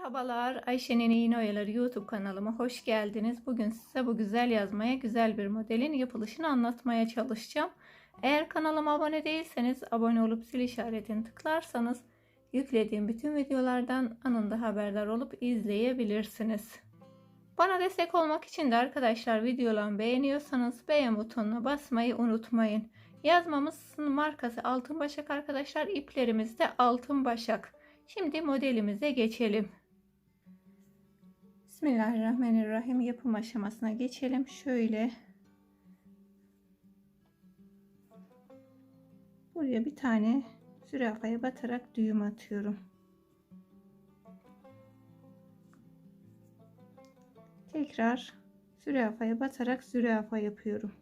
Merhabalar Ayşe'nin İğne Oyaları YouTube kanalıma hoş geldiniz. Bugün size bu güzel yazmaya güzel bir modelin yapılışını anlatmaya çalışacağım. Eğer kanalıma abone değilseniz abone olup zil işaretini tıklarsanız yüklediğim bütün videolardan anında haberdar olup izleyebilirsiniz. Bana destek olmak için de arkadaşlar videolarımı beğeniyorsanız beğen butonuna basmayı unutmayın. Yazmamızın markası Altın Başak arkadaşlar. İplerimiz de Altın Başak. Şimdi modelimize geçelim. Bismillahirrahmanirrahim. Yapım aşamasına geçelim. Şöyle buraya bir tane zürafaya batarak düğüm atıyorum. Tekrar zürafaya batarak zürafa yapıyorum.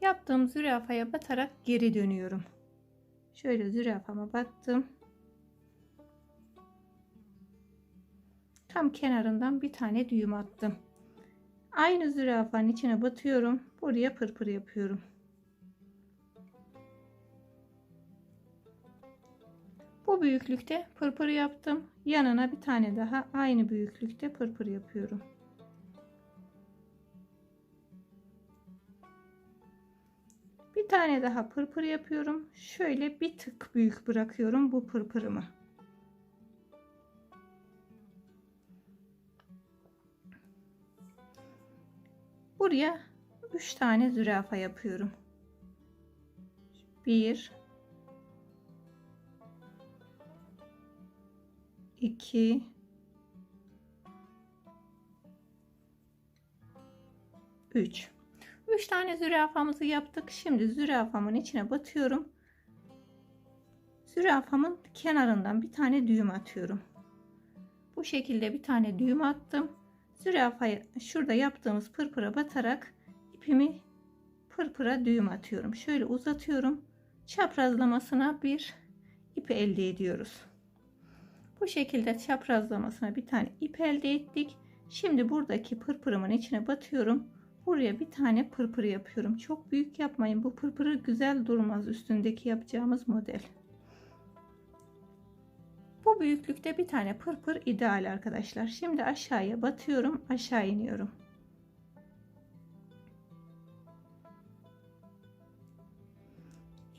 Yaptığım zürafaya batarak geri dönüyorum. Şöyle zürafama battım. Tam kenarından bir tane düğüm attım. Aynı zürafanın içine batıyorum. Buraya pırpır yapıyorum. Bu büyüklükte pırpır yaptım. Yanına bir tane daha aynı büyüklükte pırpır yapıyorum. Bir tane daha pırpır yapıyorum. Şöyle bir tık büyük bırakıyorum bu pırpırımı. Buraya 3 tane zürafa yapıyorum. 1 2 3 3 tane zürafamızı yaptık. Şimdi zürafamın içine batıyorum. Zürafamın kenarından bir tane düğüm atıyorum. Bu şekilde bir tane düğüm attım. Zürafayı şurada yaptığımız pırpıra batarak ipimi pırpıra düğüm atıyorum. Şöyle uzatıyorum. Çaprazlamasına bir ip elde ediyoruz. Bu şekilde çaprazlamasına bir tane ip elde ettik. Şimdi buradaki pırpırımın içine batıyorum. Buraya bir tane pırpır yapıyorum. Çok büyük yapmayın. Bu pırpırı güzel durmaz üstündeki yapacağımız model. Bu büyüklükte bir tane pırpır ideal arkadaşlar. Şimdi aşağıya batıyorum. Aşağı iniyorum.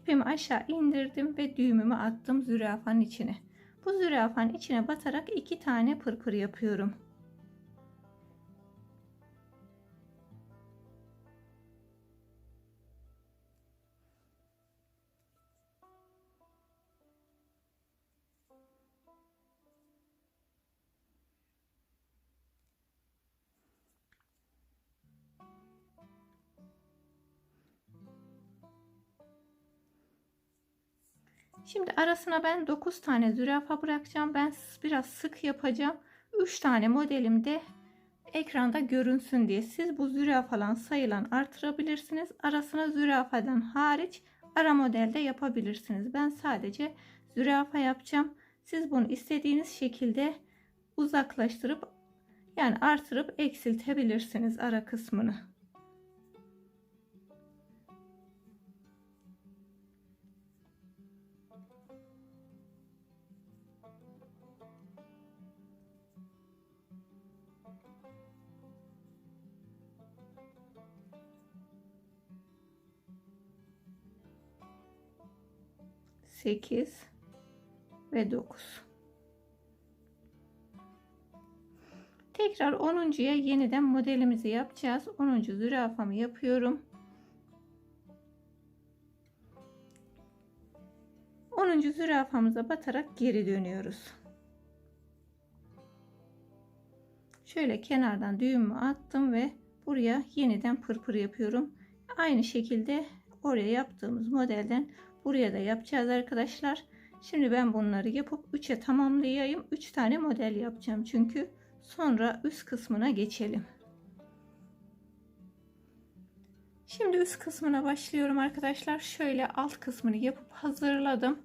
İpimi aşağı indirdim ve düğümümü attım zürafanın içine. Bu zürafanın içine batarak iki tane pırpır yapıyorum. '' Şimdi arasına ben 9 tane zürafa bırakacağım. Ben biraz sık yapacağım. 3 tane modelimde ekranda görünsün diye. Siz bu zürafalan sayılan artırabilirsiniz. Arasına zürafadan hariç ara modelde yapabilirsiniz. Ben sadece zürafa yapacağım. Siz bunu istediğiniz şekilde uzaklaştırıp yani artırıp eksiltebilirsiniz ara kısmını. Sekiz ve dokuz. Tekrar 10.ya yeniden modelimizi yapacağız. 10. zürafamı yapıyorum. 10. zürafamıza batarak geri dönüyoruz. Şöyle kenardan düğümü attım ve buraya yeniden pırpır yapıyorum. Aynı şekilde oraya yaptığımız modelden buraya da yapacağız arkadaşlar. Şimdi ben bunları yapıp 3'e tamamlayayım. 3 tane model yapacağım çünkü Sonra üst kısmına geçelim. Şimdi üst kısmına başlıyorum arkadaşlar. Şöyle alt kısmını yapıp hazırladım.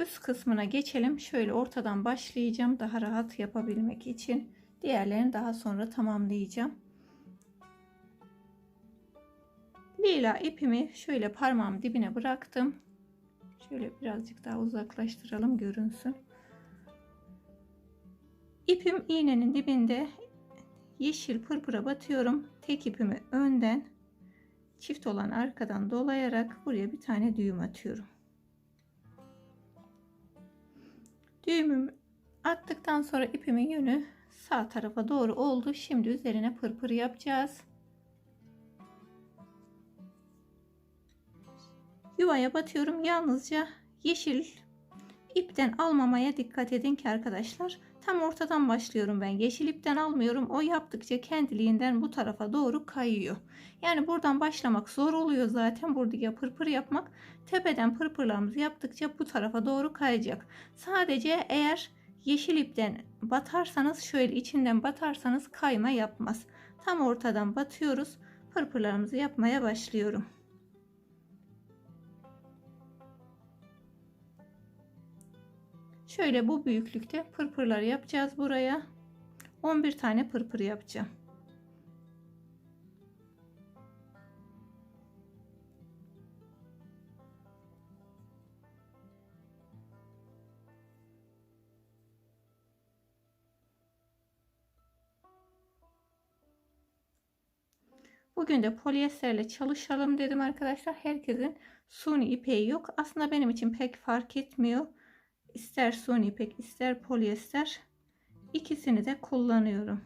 üst kısmına geçelim. Şöyle ortadan başlayacağım daha rahat yapabilmek için. Diğerlerini daha sonra tamamlayacağım. Lila ipimi şöyle parmağım dibine bıraktım. Şöyle birazcık daha uzaklaştıralım görünsün. İpim iğnenin dibinde yeşil pırpıra batıyorum. Tek ipimi önden çift olan arkadan dolayarak buraya bir tane düğüm atıyorum. Düğümümü attıktan sonra ipimin yönü sağ tarafa doğru oldu. Şimdi üzerine pırpır yapacağız. Yuvaya batıyorum. Yalnızca yeşil ipten almamaya dikkat edin ki arkadaşlar. Tam ortadan başlıyorum ben. Yeşil ipten almıyorum. O yaptıkça kendiliğinden bu tarafa doğru kayıyor. Yani buradan başlamak zor oluyor zaten. Buradaki pırpır yapmak. Tepeden pırpırlarımızı yaptıkça bu tarafa doğru kayacak. Sadece eğer yeşil ipten batarsanız şöyle içinden batarsanız kayma yapmaz. Tam ortadan batıyoruz. Pırpırlarımızı yapmaya başlıyorum. Şöyle bu büyüklükte pırpırlar yapacağız buraya. 11 tane pırpır yapacağım. Bugün de polyesterle çalışalım dedim arkadaşlar. Herkesin suni ipeği yok. Aslında benim için pek fark etmiyor ister suni ipek ister polyester ikisini de kullanıyorum.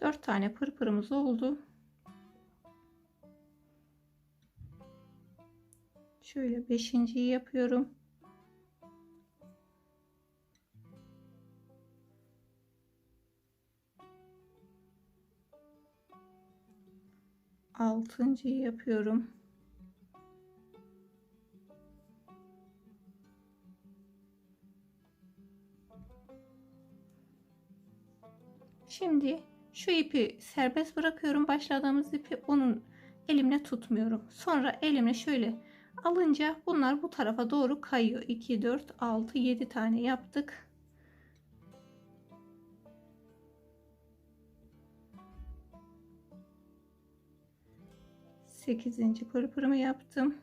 Dört tane pırpırımız oldu. Şöyle beşinciyi yapıyorum. Altıncıyı yapıyorum. Şimdi şu ipi serbest bırakıyorum. Başladığımız ipi onun elimle tutmuyorum. Sonra elimle şöyle alınca bunlar bu tarafa doğru kayıyor. 2, 4, 6, 7 tane yaptık. Sekizinci pırpırımı yaptım.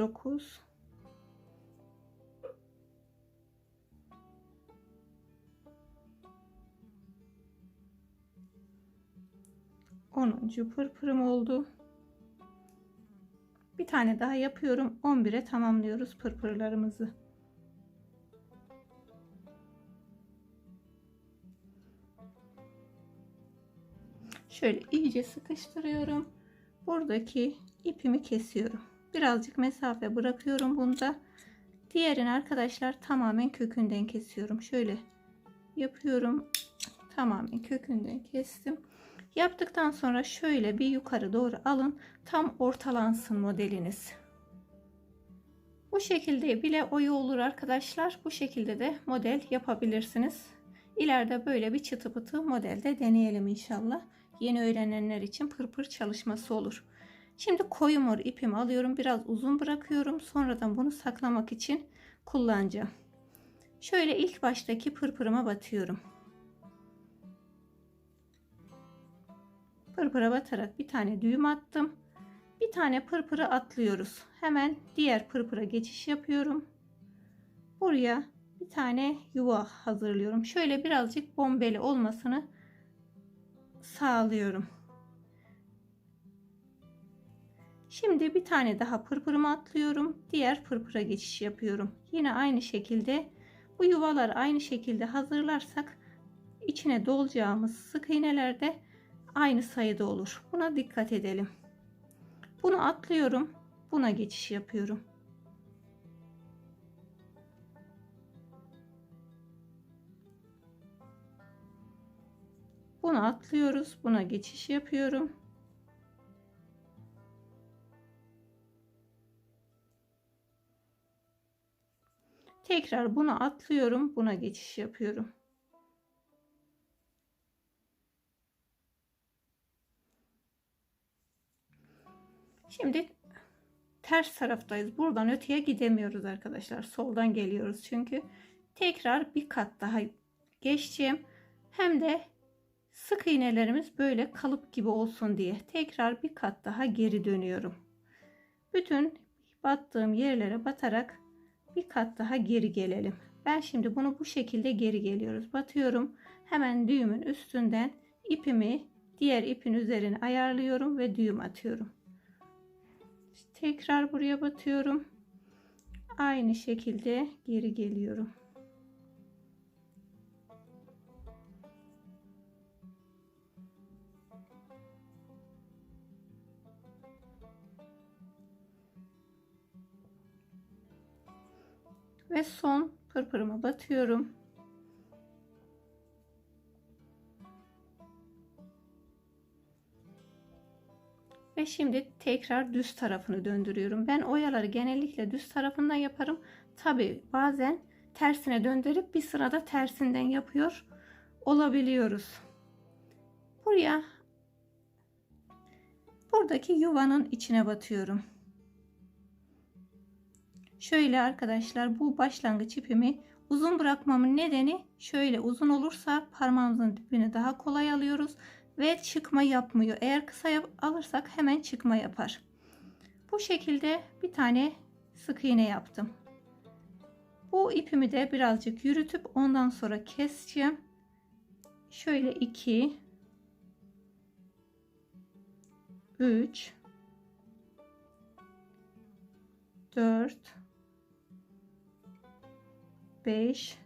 9 10. pırpırım oldu. Bir tane daha yapıyorum. 11'e tamamlıyoruz pırpırlarımızı. Şöyle iyice sıkıştırıyorum. Buradaki ipimi kesiyorum birazcık mesafe bırakıyorum bunda. Diğerini arkadaşlar tamamen kökünden kesiyorum. Şöyle yapıyorum. Tamamen kökünden kestim. Yaptıktan sonra şöyle bir yukarı doğru alın. Tam ortalansın modeliniz. Bu şekilde bile oyu olur arkadaşlar. Bu şekilde de model yapabilirsiniz. İleride böyle bir çıtı pıtı modelde deneyelim inşallah. Yeni öğrenenler için pırpır çalışması olur. Şimdi koyu mor ipimi alıyorum. Biraz uzun bırakıyorum. Sonradan bunu saklamak için kullanacağım. Şöyle ilk baştaki pırpırıma batıyorum. Pırpıra batarak bir tane düğüm attım. Bir tane pırpırı atlıyoruz. Hemen diğer pırpıra geçiş yapıyorum. Buraya bir tane yuva hazırlıyorum. Şöyle birazcık bombeli olmasını sağlıyorum. Şimdi bir tane daha pırpırımı atlıyorum. Diğer pırpıra geçiş yapıyorum. Yine aynı şekilde bu yuvaları aynı şekilde hazırlarsak içine dolacağımız sık iğnelerde aynı sayıda olur. Buna dikkat edelim. Bunu atlıyorum. Buna geçiş yapıyorum. Bunu atlıyoruz. Buna geçiş yapıyorum. Tekrar bunu atlıyorum. Buna geçiş yapıyorum. Şimdi ters taraftayız. Buradan öteye gidemiyoruz arkadaşlar. Soldan geliyoruz çünkü. Tekrar bir kat daha geçeceğim. Hem de sık iğnelerimiz böyle kalıp gibi olsun diye tekrar bir kat daha geri dönüyorum. Bütün battığım yerlere batarak bir kat daha geri gelelim. Ben şimdi bunu bu şekilde geri geliyoruz. Batıyorum. Hemen düğümün üstünden ipimi diğer ipin üzerine ayarlıyorum ve düğüm atıyorum. Tekrar buraya batıyorum. Aynı şekilde geri geliyorum. Ve son pırpırımı batıyorum. Ve şimdi tekrar düz tarafını döndürüyorum. Ben oyaları genellikle düz tarafından yaparım. Tabi bazen tersine döndürüp bir sırada tersinden yapıyor olabiliyoruz. Buraya buradaki yuvanın içine batıyorum. Şöyle arkadaşlar bu başlangıç ipimi uzun bırakmamın nedeni şöyle uzun olursa parmağımızın dibini daha kolay alıyoruz ve çıkma yapmıyor. Eğer kısa alırsak hemen çıkma yapar. Bu şekilde bir tane sık iğne yaptım. Bu ipimi de birazcık yürütüp ondan sonra keseceğim. Şöyle 2 3 4 5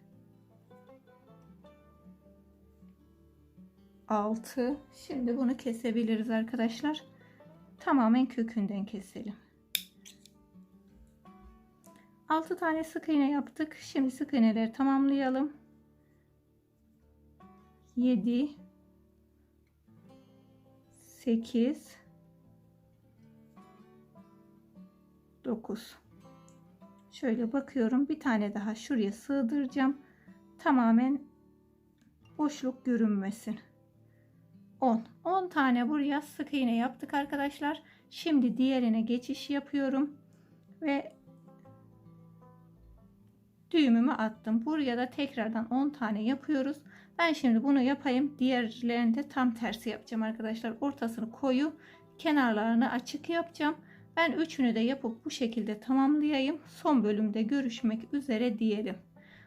6 şimdi bunu kesebiliriz arkadaşlar. Tamamen kökünden keselim. 6 tane sık iğne yaptık. Şimdi sık iğneleri tamamlayalım. 7 8 9 şöyle bakıyorum. Bir tane daha şuraya sığdıracağım. Tamamen boşluk görünmesin. 10 10 tane buraya sık iğne yaptık arkadaşlar. Şimdi diğerine geçiş yapıyorum ve düğümümü attım. Buraya da tekrardan 10 tane yapıyoruz. Ben şimdi bunu yapayım. Diğerlerinde tam tersi yapacağım arkadaşlar. Ortasını koyu kenarlarını açık yapacağım ben üçünü de yapıp bu şekilde tamamlayayım son bölümde görüşmek üzere diyelim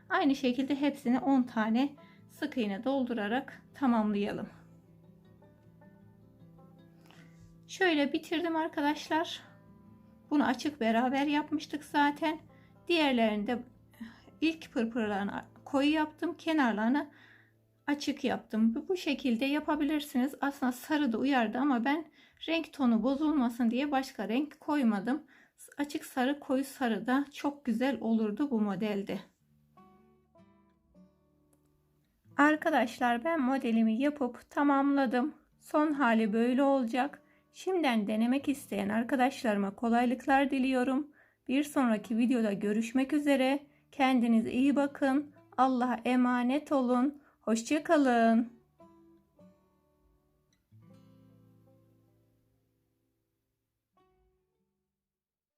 aynı şekilde hepsini 10 tane sık iğne doldurarak tamamlayalım Şöyle bitirdim arkadaşlar. Bunu açık beraber yapmıştık zaten. Diğerlerinde ilk pırpırlarını koyu yaptım. Kenarlarını açık yaptım. Bu şekilde yapabilirsiniz. Aslında sarı da uyardı ama ben renk tonu bozulmasın diye başka renk koymadım. Açık sarı koyu sarı da çok güzel olurdu bu modelde. Arkadaşlar ben modelimi yapıp tamamladım. Son hali böyle olacak. Şimdiden denemek isteyen arkadaşlarıma kolaylıklar diliyorum. Bir sonraki videoda görüşmek üzere. Kendinize iyi bakın. Allah'a emanet olun. Hoşçakalın.